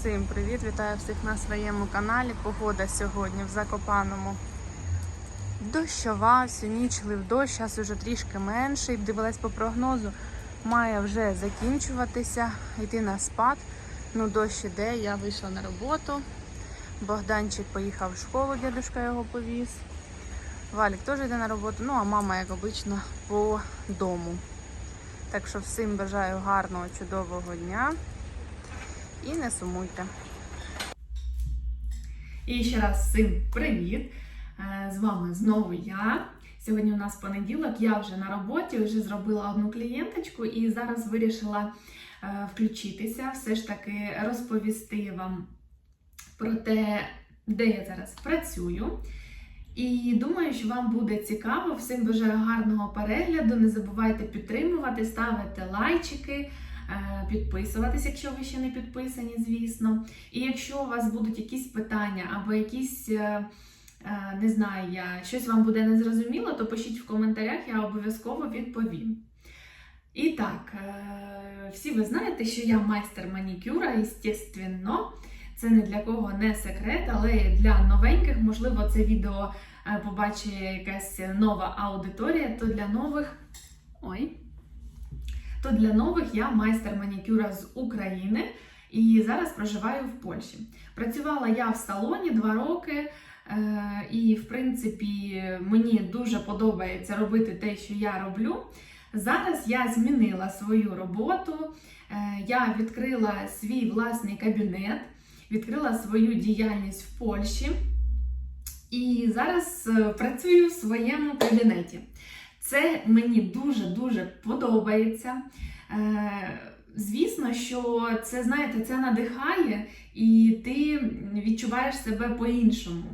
Всім привіт! Вітаю всіх на своєму каналі. Погода сьогодні в Закопаному. Дощова, всю ніч лив дощ, зараз вже трішки менший. Дивилась по прогнозу, має вже закінчуватися, йти на спад. Ну, дощ іде, я вийшла на роботу. Богданчик поїхав в школу, дядюшка його повіз. Валік теж йде на роботу, ну а мама, як обично, по дому. Так що всім бажаю гарного, чудового дня і не сумуйте. І ще раз всім привіт! Е, З вами знову я. Сьогодні у нас понеділок, я вже на роботі, вже зробила одну клієнточку і зараз вирішила е, включитися, все ж таки розповісти вам про те, де я зараз працюю. І думаю, що вам буде цікаво. Всім бажаю гарного перегляду. Не забувайте підтримувати, ставити лайчики. Е, Підписуватись, якщо ви ще не підписані, звісно. І якщо у вас будуть якісь питання або якісь, е, е, не знаю, я, щось вам буде незрозуміло, то пишіть в коментарях, я обов'язково відповім. І так, всі ви знаєте, що я майстер манікюра, естественно. Це не для кого не секрет, але для новеньких, можливо, це відео побачить якась нова аудиторія, то для нових. Ой. То для нових я майстер манікюра з України і зараз проживаю в Польщі. Працювала я в салоні два роки, е, і, в принципі, мені дуже подобається робити те, що я роблю. Зараз я змінила свою роботу, е, я відкрила свій власний кабінет, відкрила свою діяльність в Польщі і зараз е, працюю в своєму кабінеті. Це мені дуже-дуже подобається. Е, Звісно, що це, знаєте, це надихає, і ти відчуваєш себе по-іншому.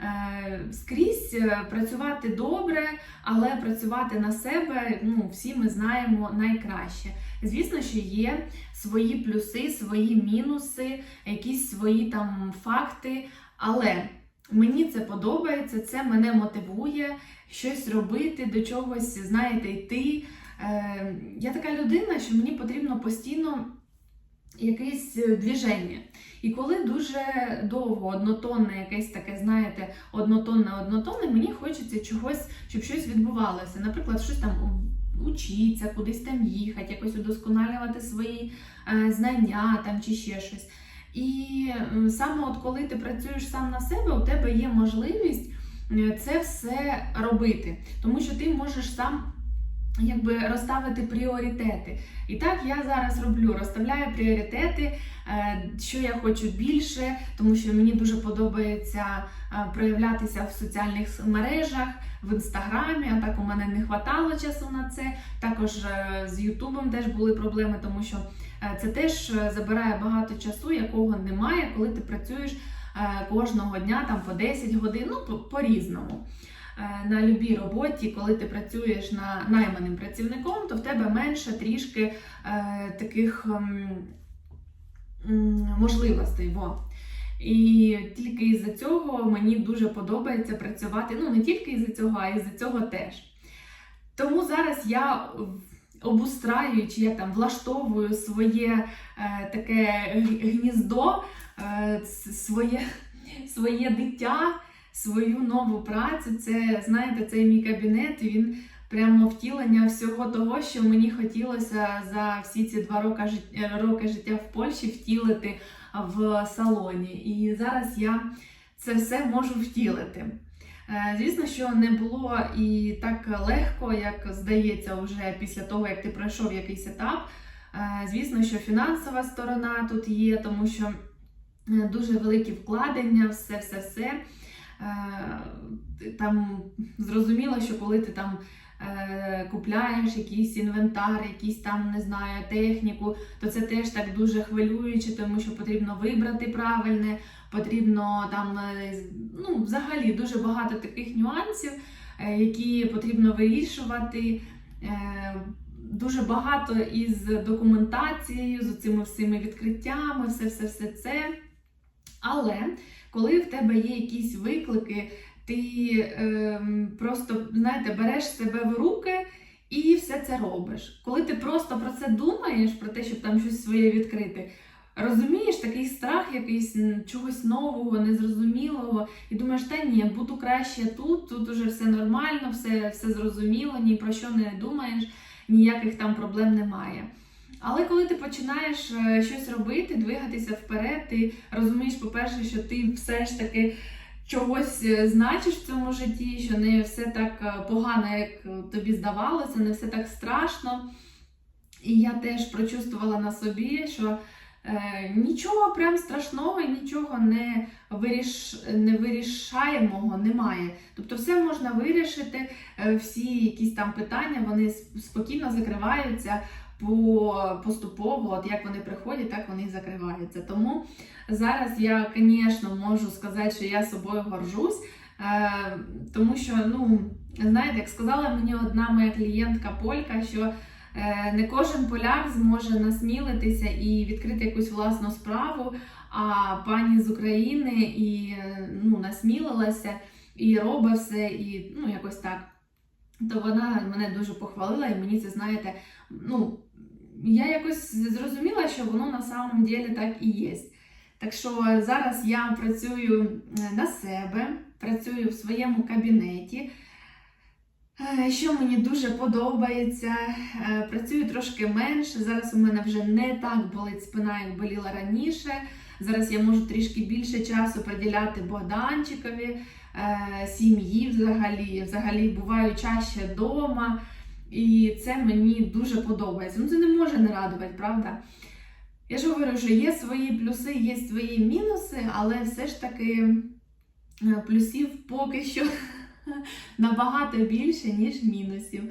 Е, Скрізь е, працювати добре, але працювати на себе, ну, всі ми знаємо найкраще. Звісно, що є свої плюси, свої мінуси, якісь свої там факти, але мені це подобається, це мене мотивує щось робити, до чогось, знаєте, йти. Е, Я така людина, що мені потрібно постійно якесь е, движення. І коли дуже довго однотонне, якесь таке, знаєте, однотонне, однотонне, мені хочеться чогось, щоб щось відбувалося. Наприклад, щось там учитися, кудись там їхати, якось удосконалювати свої е, знання там чи ще щось. І саме от коли ти працюєш сам на себе, у тебе є можливість е, це все робити, тому що ти можеш сам якби розставити пріоритети. І так я зараз роблю, розставляю пріоритети, е, що я хочу більше, тому що мені дуже подобається е, проявлятися в соціальних мережах, в інстаграмі. А так у мене не хватало часу на це. Також з Ютубом теж були проблеми, тому що це теж е, забирає багато часу, якого немає, коли ти працюєш е, кожного дня там по 10 годин, ну по- по-різному. Е, На любій роботі, коли ти працюєш на найманим працівником, то в тебе менше трішки е, таких ем, можливостей. Во. І тільки із-за цього мені дуже подобається працювати. Ну, не тільки із-за цього, а із-за цього теж. Тому зараз я обустраю, чи я там влаштовую своє е, таке гніздо, е, своє, своє диття свою нову працю. Це, знаєте, цей мій кабінет, він прямо втілення всього того, що мені хотілося за всі ці два роки, жит- роки життя в Польщі втілити в салоні. І зараз я це все можу втілити. Е, Звісно, що не було і так легко, як здається, вже після того, як ти пройшов якийсь етап. Е, Звісно, що фінансова сторона тут є, тому що е, дуже великі вкладення, все, все, все. Е, Там зрозуміло, що коли ти там купляєш якийсь інвентар, якийсь там, не знаю, техніку, то це теж так дуже хвилююче, тому що потрібно вибрати правильне, потрібно там, е, ну, взагалі дуже багато таких нюансів, е, які потрібно вирішувати. Е, Дуже багато із документацією, з цими всіми відкриттями, все, все, все це. Але коли в тебе є якісь виклики, ти ем, просто знаєте, береш себе в руки і все це робиш. Коли ти просто про це думаєш, про те, щоб там щось своє відкрити, розумієш такий страх, якийсь чогось нового, незрозумілого, і думаєш, та ні, буду краще тут, тут уже все нормально, все, все зрозуміло, ні про що не думаєш, ніяких там проблем немає. Але коли ти починаєш е, щось робити, двигатися вперед, ти розумієш, по-перше, що ти все ж таки чогось е, значиш в цьому житті, що не все так е, погано, як е, тобі здавалося, не все так страшно. І я теж прочувствувала на собі, що е, нічого прям страшного і нічого не, виріш, не вирішаємого немає. Тобто все можна вирішити, е, всі якісь там питання вони спокійно закриваються по, поступово, от як вони приходять, так вони і закриваються. Тому зараз я, звісно, можу сказати, що я собою горжусь, е, тому що, ну, знаєте, як сказала мені одна моя клієнтка Полька, що е, не кожен поляк зможе насмілитися і відкрити якусь власну справу, а пані з України і е, ну, насмілилася і робить все, і ну, якось так. То вона мене дуже похвалила, і мені це, знаєте, ну, я якось зрозуміла, що воно на самом деле так і є. Так що зараз я працюю е, на себе, працюю в своєму кабінеті. Е, Що мені дуже подобається, е, працюю трошки менше. Зараз у мене вже не так болить спина, як боліла раніше. Зараз я можу трішки більше часу приділяти Богданчикові, сім'ї взагалі. Взагалі буваю чаще вдома. І це мені дуже подобається. Ну, це не може не радувати, правда? Я ж говорю, що є свої плюси, є свої мінуси, але все ж таки е, плюсів поки що набагато більше, ніж мінусів.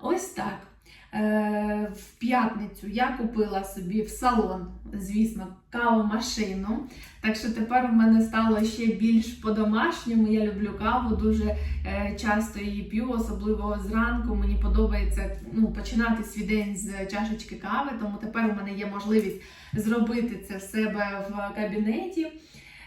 Ось так. Е, В п'ятницю я купила собі в салон, звісно, кавомашину. Так що тепер у мене стало ще більш по-домашньому. Я люблю каву, дуже е, часто її п'ю, особливо зранку. Мені подобається ну, починати свій день з чашечки кави, тому тепер у мене є можливість зробити це в себе в кабінеті.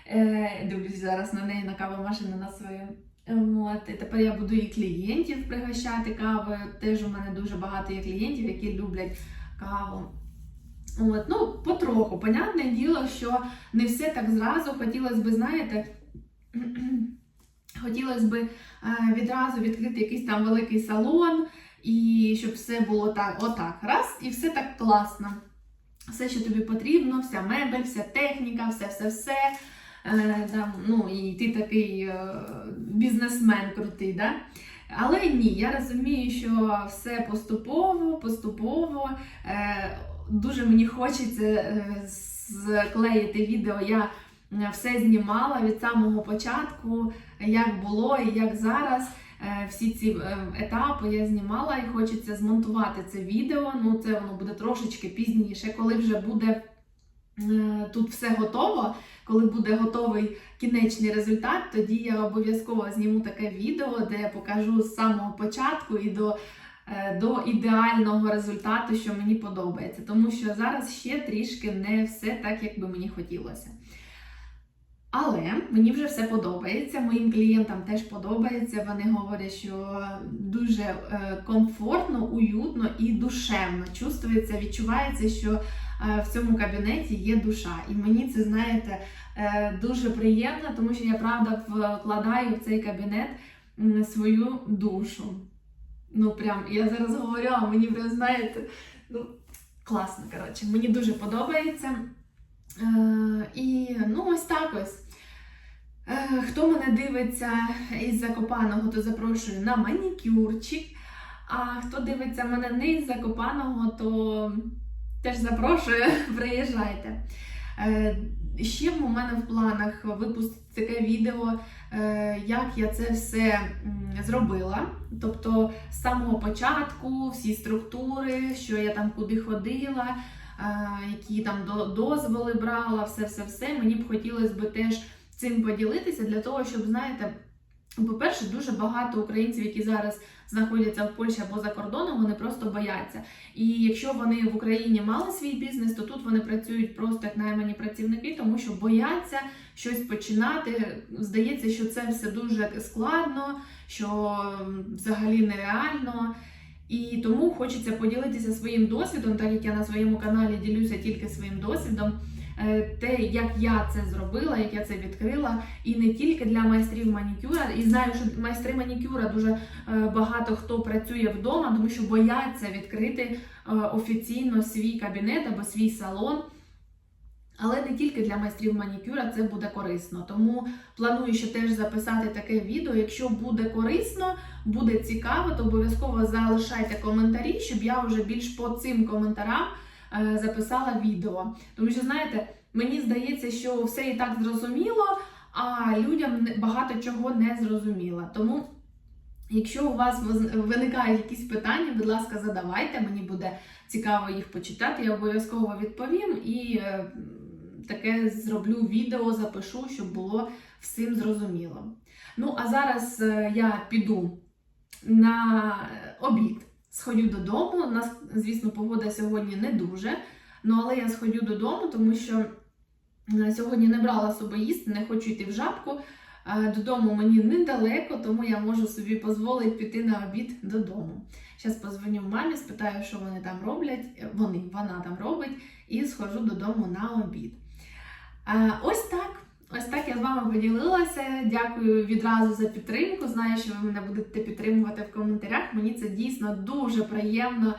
Е, Дивлюсь зараз на неї на кавомашину на свою. От, і тепер я буду і клієнтів пригощати кавою. Теж у мене дуже багато є клієнтів, які люблять каву. От, ну, потроху. Понятне діло, що не все так зразу. Хотілося б, знаєте, хотілося б е, відразу відкрити якийсь там великий салон, і щоб все було так, отак, раз, і все так класно. Все, що тобі потрібно, вся мебель, вся техніка, все-все-все. Е, там, ну, і ти такий е, бізнесмен крутий, да? Але ні, я розумію, що все поступово, поступово. Е, дуже мені хочеться е, склеїти відео. Я е, все знімала від самого початку, як було і як зараз. Е, Всі ці е, етапи я знімала і хочеться змонтувати це відео. Ну, це воно буде трошечки пізніше, коли вже буде е, тут все готово. Коли буде готовий кінечний результат, тоді я обов'язково зніму таке відео, де я покажу з самого початку і до, е, до ідеального результату, що мені подобається. Тому що зараз ще трішки не все так, як би мені хотілося. Але мені вже все подобається. Моїм клієнтам теж подобається. Вони говорять, що дуже е, комфортно, уютно і душевно чувствується, відчувається, що е, в цьому кабінеті є душа. І мені це, знаєте, е, дуже приємно, тому що я правда вкладаю в цей кабінет свою душу. Ну, прям я зараз говорю, а мені прям знаєте, ну класно, коротше, мені дуже подобається. Е, і ну, ось так ось. Е, Хто мене дивиться із Закопаного, то запрошую на манікюрчик. А хто дивиться мене не із Закопаного, то теж запрошую, приїжджайте. Е, Ще в мене в планах випустити таке відео, е, як я це все зробила. Тобто з самого початку всі структури, що я там куди ходила, е, які там дозволи брала, все-все-все. Мені б хотілося б теж цим поділитися для того, щоб, знаєте, по-перше, дуже багато українців, які зараз знаходяться в Польщі або за кордоном, вони просто бояться. І якщо вони в Україні мали свій бізнес, то тут вони працюють просто як наймані працівники, тому що бояться щось починати. Здається, що це все дуже складно, що взагалі нереально. І тому хочеться поділитися своїм досвідом, так як я на своєму каналі ділюся тільки своїм досвідом. Е, те, як я це зробила, як я це відкрила, і не тільки для майстрів манікюра. І знаю, що майстри манікюра дуже е, багато хто працює вдома, тому що бояться відкрити е, офіційно свій кабінет або свій салон. Але не тільки для майстрів манікюра це буде корисно. Тому планую ще теж записати таке відео. Якщо буде корисно, буде цікаво, то обов'язково залишайте коментарі, щоб я вже більш по цим коментарям е, записала відео. Тому що, знаєте, мені здається, що все і так зрозуміло, а людям багато чого не зрозуміло. Тому. Якщо у вас виникають якісь питання, будь ласка, задавайте, мені буде цікаво їх почитати. Я обов'язково відповім і е, таке зроблю відео, запишу, щоб було всім зрозуміло. Ну, а зараз е, я піду на обід, сходю додому. У нас, звісно, погода сьогодні не дуже. Ну, але я сходю додому, тому що е, сьогодні не брала собі їсти, не хочу йти в жабку. Е, Додому мені недалеко, тому я можу собі дозволити піти на обід додому. Зараз позвоню мамі, спитаю, що вони там роблять. Е, Вони, вона там робить, і схожу додому на обід. Ось так. Ось так я з вами поділилася. Дякую відразу за підтримку. Знаю, що ви мене будете підтримувати в коментарях. Мені це дійсно дуже приємно.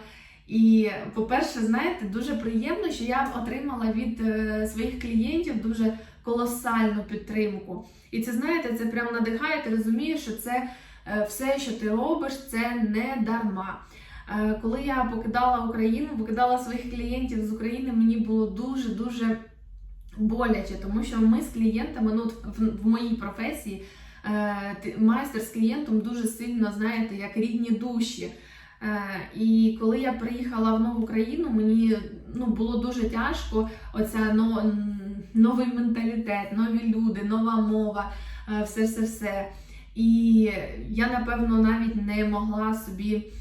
І, по-перше, знаєте, дуже приємно, що я отримала від е, своїх клієнтів дуже колосальну підтримку. І це знаєте, це прям надихає, ти розумієш, що це е, все, що ти робиш, це не дарма. Е, Коли я покидала Україну, покидала своїх клієнтів з України, мені було дуже-дуже боляче, тому що ми з клієнтами, ну в, моїй професії, е, майстер з клієнтом дуже сильно, знаєте, як рідні душі. Е, І коли я приїхала в нову країну, мені ну, було дуже тяжко. Оця но, новий менталітет, нові люди, нова мова, е, все, все, все. І я, напевно, навіть не могла собі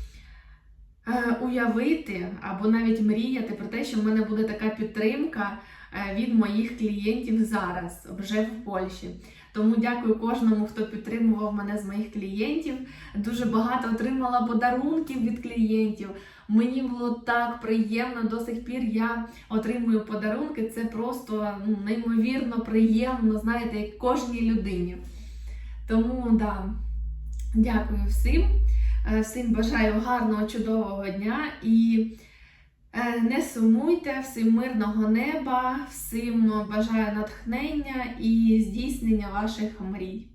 уявити або навіть мріяти про те, що в мене буде така підтримка від моїх клієнтів зараз, вже в Польщі. Тому дякую кожному, хто підтримував мене з моїх клієнтів. Дуже багато отримала подарунків від клієнтів. Мені було так приємно. До сих пір я отримую подарунки. Це просто ну, неймовірно приємно, знаєте, як кожній людині. Тому да, дякую всім. Е, Всім бажаю гарного, чудового дня і е, не сумуйте, всім мирного неба, всім бажаю натхнення і здійснення ваших мрій.